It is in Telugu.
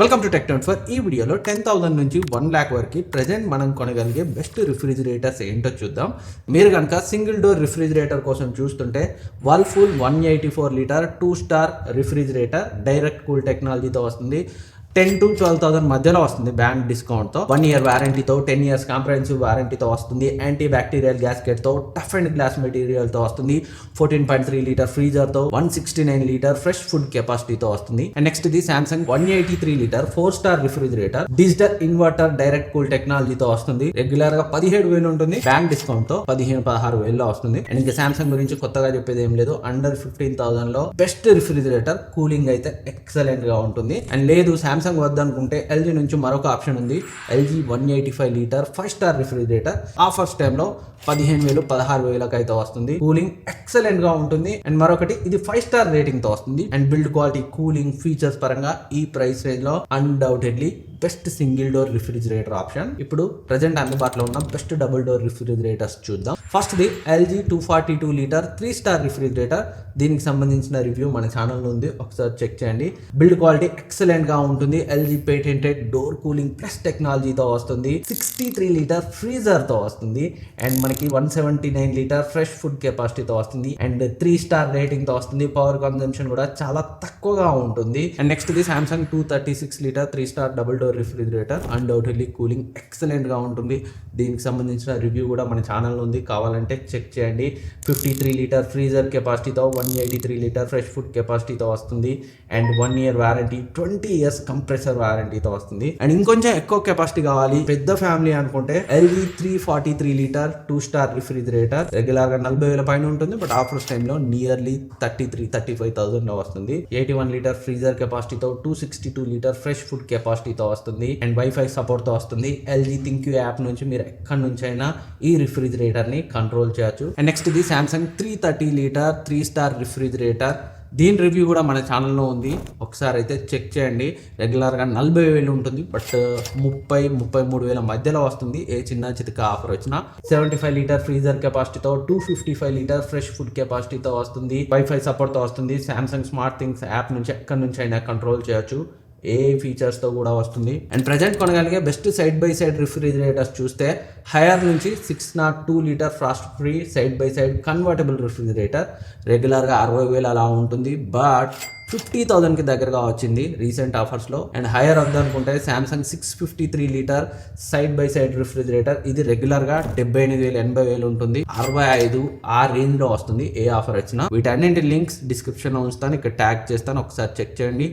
వెల్కమ్ టు టెక్ ఫర్ ఈ వీడియోలో టెన్ థౌసండ్ నుంచి వన్ ల్యాక్ వరకు ప్రజెంట్ మనం కొనగలిగే బెస్ట్ రిఫ్రిజిరేటర్స్ ఏంటో చూద్దాం. మీరు కనుక సింగిల్ డోర్ రిఫ్రిజిరేటర్ కోసం చూస్తుంటే Whirlpool one eighty four litre two star refrigerator direct cool టెక్నాలజీతో వస్తుంది. టెన్ టు ట్వెల్వ్ థౌసండ్ మధ్యలో వస్తుంది బ్యాంక్ డిస్కౌంట్తో. వన్ ఇయర్ వారంటీతో టెన్ ఇయర్స్ కాంప్రహెన్సివ్ వారంటీతో వస్తుంది. యాంటీ బ్యాక్టీరియల్ గ్యాస్కెట్తో టఫ్ అండ్ గ్లాస్ మెటీరియల్తో వస్తుంది. Fourteen point three litre ఫ్రీజర్తో one sixty nine litre fresh food కెపాసిటీతో వస్తుంది. అండ్ నెక్స్ట్ ఇది Samsung one eighty three litre four star refrigerator digital inverter direct cool టెక్నాలజీతో వస్తుంది. రెగ్యులర్గా పదిహేడు వేలు ఉంటుంది. బ్యాంక్ డిస్కౌంట్తో పదిహేను పదహారు వేలలో వస్తుంది. అండ్ ఇంకా శాంసంగ్ గురించి కొత్తగా చెప్పేది ఏం లేదు. అండర్ ఫిఫ్టీన్ థౌసండ్లో బెస్ట్ రిఫ్రిజిరేటర్ కూలింగ్ అయితే ఎక్సలెంట్గా ఉంటుంది. అండ్ లేదు శాంసంగ్ శాంసంగ్ వద్దనుకుంటే ఎల్జీ నుంచి మరొక ఆప్షన్ ఉంది. LG one eighty five litre five star refrigerator. Offers టైంలో పదిహేను వేలు పదహారు వేలకు అయితే వస్తుంది. కూలింగ్ ఎక్సలెంట్గా ఉంటుంది. అండ్ మరొకటి ఇది ఫైవ్ స్టార్ రేటింగ్తో వస్తుంది. And build quality cooling features పరంగా ఈ ప్రైస్ రేంజ్లో undoubtedly best single door refrigerator option ఇప్పుడు ప్రజెంట్ అందుబాటులో ఉన్న బెస్ట్ డబుల్ డోర్ రిఫ్రిజిరేటర్స్ చూద్దాం. First the LG two forty two litre three star refrigerator దీనికి సంబంధించిన రివ్యూ మన ఛానల్లో ఉంది. ఒకసారి చెక్ చేయండి. బిల్డ్ క్వాలిటీ ఎక్సలెంట్గా ఉంటుంది. LG patented door cooling plus టెక్నాలజీతో వస్తుంది. సిక్స్టీ త్రీ లీటర్ ఫ్రీజర్తో వస్తుంది. అండ్ మనకి one seventy nine litre fresh food కెపాసిటీతో వస్తుంది. అండ్ త్రీ స్టార్ రేటింగ్తో వస్తుంది. పవర్ కన్జంప్షన్ కూడా చాలా తక్కువగా ఉంటుంది. అండ్ నెక్స్ట్ ఇది Samsung two thirty six litre three star double door refrigerator and cooling ఎక్సలెంట్గా ఉంటుంది. దీనికి సంబంధించిన రివ్యూ కూడా మన ఛానల్ ఉంది. కావాలంటే చెక్ చేయండి. Fifty three litre freezer కెపాసిటీతో one eighty three litre fresh food కెపాసిటీతో వస్తుంది. And one year warranty twenty years compressor వారంటీతో వస్తుంది. అండ్ ఇంకొంచెం ఎక్కువ కెపాసిటీ కావాలి. పెద్ద ఫ్యామిలీ అనుకుంటే LG three forty three litre two star refrigerator రెగ్యులర్గా నలభై వేల పైన ఉంటుంది బట్ ఆఫర్స్ టైంలో nearly thirty three thirty five థౌసండ్లో వస్తుంది. Eighty one litre freezer కెపాసిటీతో two sixty two litre fresh food కెపాసిటీతో వస్తుంది. అండ్ వైఫై సపోర్ట్తో వస్తుంది. ఎల్జీ థింక్ యూ యాప్ నుంచి మీరు ఎక్కడి నుంచి అయినా ఈ రిఫ్రిజిరేటర్ని కంట్రోల్ చేయొచ్చు. అండ్ నెక్స్ట్ ఇది Samsung three thirty litre three star refrigerator దీని రివ్యూ కూడా మన ఛానల్లో ఉంది. ఒకసారి అయితే చెక్ చేయండి. రెగ్యులర్గా నలభై వేలు ఉంటుంది బట్ uh, ముప్పై ముప్పై మూడు వేల మధ్యలో వస్తుంది. ఏ చిన్న చితక ఆఫర్ వచ్చినా. Seventy five litre freezer కెపాసిటీతో two fifty five litre fresh food కెపాసిటీతో వస్తుంది. వైఫై సపోర్ట్తో వస్తుంది. శాంసంగ్ స్మార్ట్ థింగ్స్ యాప్ నుంచి ఎక్కడి నుంచి అయినా కంట్రోల్ చేయొచ్చు. ఏ ఫీచర్స్తో కూడా వస్తుంది. And present కొనగలిగే best side by side refrigerators చూస్తే హైయర్ నుంచి six nought two litre frost free side by side convertible refrigerator రెగ్యులర్గా అరవై వేలు అలా ఉంటుంది. బట్ ఫిఫ్టీ థౌజండ్కి దగ్గరగా వచ్చింది రీసెంట్ ఆఫర్స్లో అండ్ హైయర్ వద్దనుకుంటే Samsung six fifty three litre side by side refrigerator ఇది రెగ్యులర్గా డెబ్బై ఎనిమిది వేలు ఎనభై వేలు ఉంటుంది. అరవై ఐదు ఆ రేంజ్లో వస్తుంది ఏ ఆఫర్ వచ్చినా. వీటన్నింటి లింక్స్ డిస్క్రిప్షన్లో ఉంచుతాను. ఇక్కడ ట్యాగ్ చేస్తాను. ఒకసారి చెక్ చేయండి.